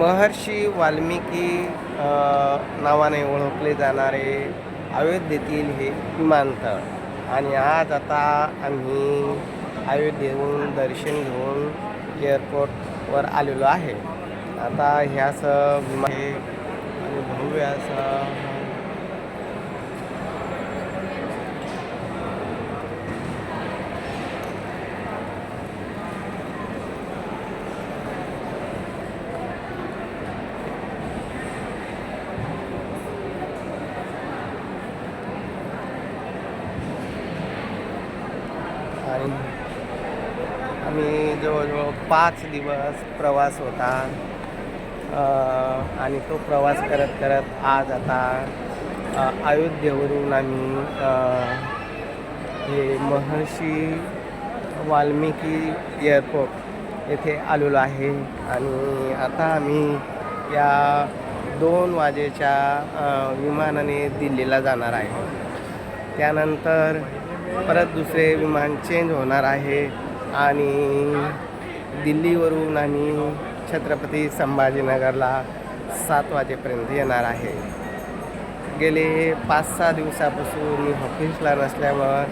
महर्षी वाल्मिकी नावाने ओळखले जाणारे अयोध्येतील हे विमानतळ आणि आज आता आम्ही अयोध्येहून दर्शन घेऊन एअरपोर्टवर आलेलो आहे. आता ह्याचं विमान हे आणि भव्य असं आणि आम्ही जवळजवळ पाच दिवस प्रवास होता. आणि तो प्रवास करत करत आज आता अयोध्येवरून आम्ही हे महर्षी वाल्मिकी एअरपोर्ट येथे आलेलो आहे. आणि आता आम्ही या दोन वाजेच्या विमानाने दिल्लीला जाणार आहे. त्यानंतर परत दुसरे विमान चेंज होणार आहे. आणि दिल्लीवरून आम्ही छत्रपती संभाजीनगरला सात वाजेपर्यंत येणार आहे. गेले पाच सहा दिवसापासून मी ऑफिसला नसल्यामुळं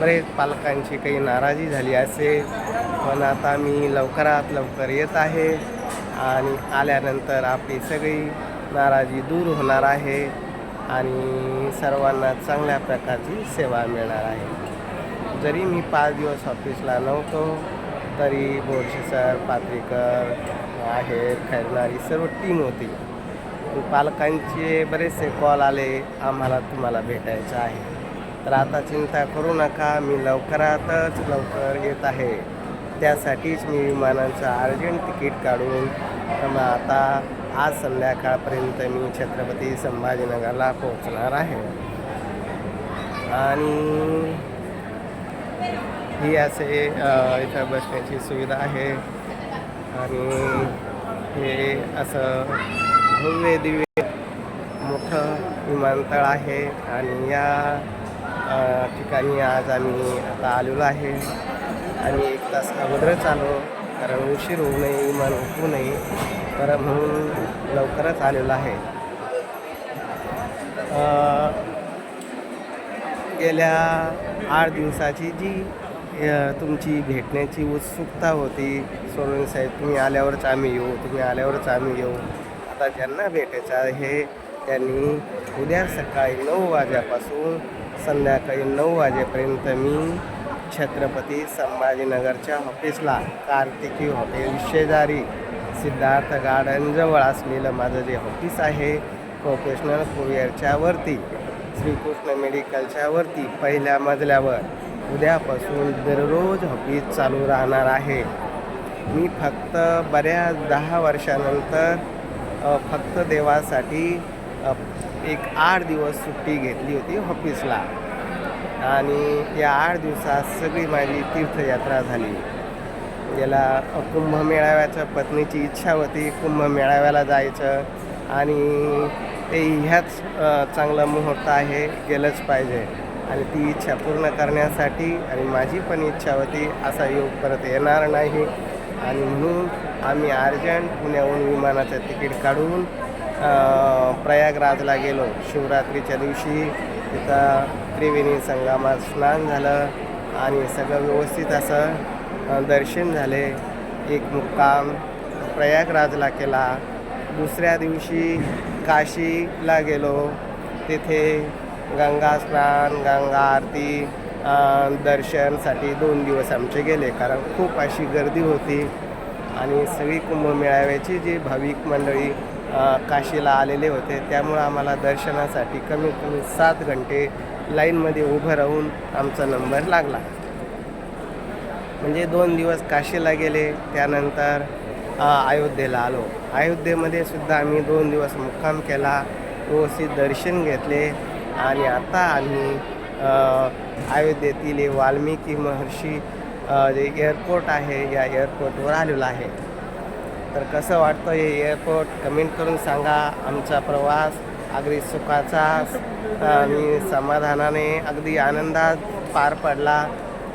बरेच पालकांची काही नाराजी झाली असेल पण आता मी लवकरात लवकर येत आहे आणि आल्यानंतर आपली सगळी नाराजी दूर होणार आहे आणि सर्वांना चांगल्या प्रकारची सेवा मिळणार आहे. जरी मी पाच दिवस ऑफिसला नव्हतो तरी बोरशे सर पात्रीकर आहेत खैरनारी सर्व टीम होती. पालकांचे बरेचसे कॉल आले आम्हाला तुम्हाला भेटायचं आहे. तर आता चिंता करू नका मी लवकरातच लवकर येत आहे. त्यासाठीच मी विमानाचं अर्जंट तिकीट काढून मग आता आज संध्याकाळपर्यंत मी छत्रपती संभाजीनगरला पोहोचणार आहे. आणि ही असे इथं बसण्याची सुविधा आहे. आणि हे असं भव्य दिव्य मोठं विमानतळ आहे. आणि या ठिकाणी आज आम्ही आता आलेलो आहे. आणि एक तास अगोदरच आलो कारण उशीर होऊ नये विमान उठवू नये. तर म्हणून लवकरच आलेलो आहे. गेल्या आठ दिवसाची जी तुमची भेटण्याची उत्सुकता होती सोडून साहेब तुम्ही आल्यावरच आम्ही येऊ तुम्ही आल्यावरच आम्ही येऊ. आता ज्यांना भेटायचं आहे त्यांनी उद्या सकाळी नऊ वाजेपासून संध्याकाळी नऊ वाजेपर्यंत मी छत्रपती संभाजीनगरच्या ऑफिसला कार्तिकी हॉटेल शेजारी सिद्धार्थ गार्डनजवळ असलेलं माझं जे ऑफिस आहे प्रोफेशनल कुरिअरच्या वरती श्रीकृष्ण मेडिकलच्या वरती पहिल्या मजल्यावर उद्यापासून दररोज ऑफिस चालू राहणार आहे. मी फक्त बऱ्याच दहा वर्षानंतर फक्त देवासाठी एक आठ दिवस सुट्टी घेतली होती ऑफिसला आणि या आठ दिवसात सगळी माझी तीर्थयात्रा झाली. याला कुंभमेळाव्याच्या पत्नीची इच्छा होती कुंभमेळाव्याला जायचं. आणि ते ह्याच चांगला चांगलं मुहूर्त आहे गेलंच पाहिजे. आणि ती इच्छा पूर्ण करण्यासाठी आणि माझी पण इच्छा होती असा योग परत येणार नाही. आणि म्हणून आम्ही अर्जंट पुण्याहून विमानाचं तिकीट काढून प्रयागराजला गेलो. शिवरात्रीच्या दिवशी तिथं त्रिवेणी संगमात स्नान झालं आणि सगळं व्यवस्थित असं दर्शन झाले. एक मुक्काम प्रयागराजला केला. दुसऱ्या दिवशी काशीला गेलो. तिथे गंगा स्नान गंगा आरती दर्शनसाठी दोन दिवस आमचे गेले. कारण खूप अशी गर्दी होती. आणि सगळी कुंभमेळाव्याची जी भाविक मंडळी काशीला आलेले होते त्यामुळं आम्हाला दर्शनासाठी कमीत कमी सात घंटे लाईनमध्ये उभं राहून आमचा नंबर लागला. म्हणजे दोन दिवस काशीला गेले. त्यानंतर अयोध्येला आलो. अयोध्येमध्ये सुद्धा आम्ही दोन दिवस मुक्काम केला व्यवस्थित दर्शन घेतले आणि आता आम्ही अयोध्येतील वाल्मिकी महर्षी जे एअरपोर्ट आहे या एअरपोर्टवर आलेलो आहे. तर कसं वाटतं हे एअरपोर्ट कमेंट करून सांगा आमचा प्रवास. अगदी सुखाचा आणि समाधानाने अगदी आनंदात पार पडला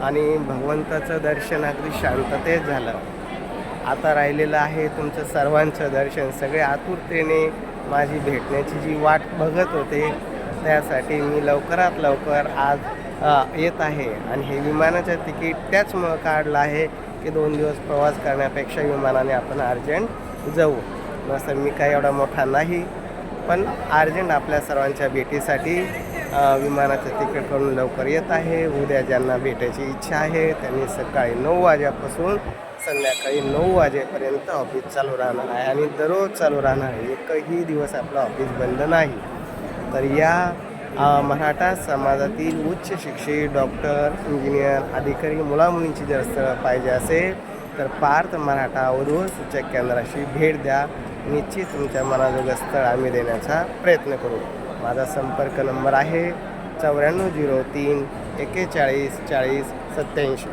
आणि भगवंताचं दर्शन अगदी शांततेत झालं. आता राहिलेलं आहे तुमचं सर्वांचं दर्शन. सगळे आतुरतेने माझी भेटण्याची जी वाट बघत होते त्यासाठी मी लवकरात लवकर आज येत आहे. आणि हे विमानाचं तिकीट त्याचमुळं काढलं आहे की दोन दिवस प्रवास करण्यापेक्षा विमानाने आपण अर्जंट जाऊ. नसं मी काही एवढा मोठा नाही पण अर्जंट आपल्या सर्वांच्या भेटीसाठी विमानाचं तिकीट करून लवकर येत आहे. उद्या ज्यांना भेटायची इच्छा आहे त्यांनी सकाळी नऊ वाजेपासून संध्याकाळी नऊ वाजेपर्यंत ऑफिस चालू राहणार आहे. आणि दररोज चालू राहणार आहे. एकही दिवस आपलं ऑफिस बंद नाही. तर या मराठा समाजातील उच्च शिक्षित डॉक्टर इंजिनियर अधिकारी मुलामुलींची जर स्थळं पाहिजे असेल तर पार्थ मराठा वधू सूचक केंद्राशी भेट द्या. निश्चित तुमच्या मनाजोगं स्थळ आम्ही देण्याचा प्रयत्न करू. माझा संपर्क नंबर आहे चौऱ्याण्णव झिरो तीन एक्केचाळीस चाळीस सत्याऐंशी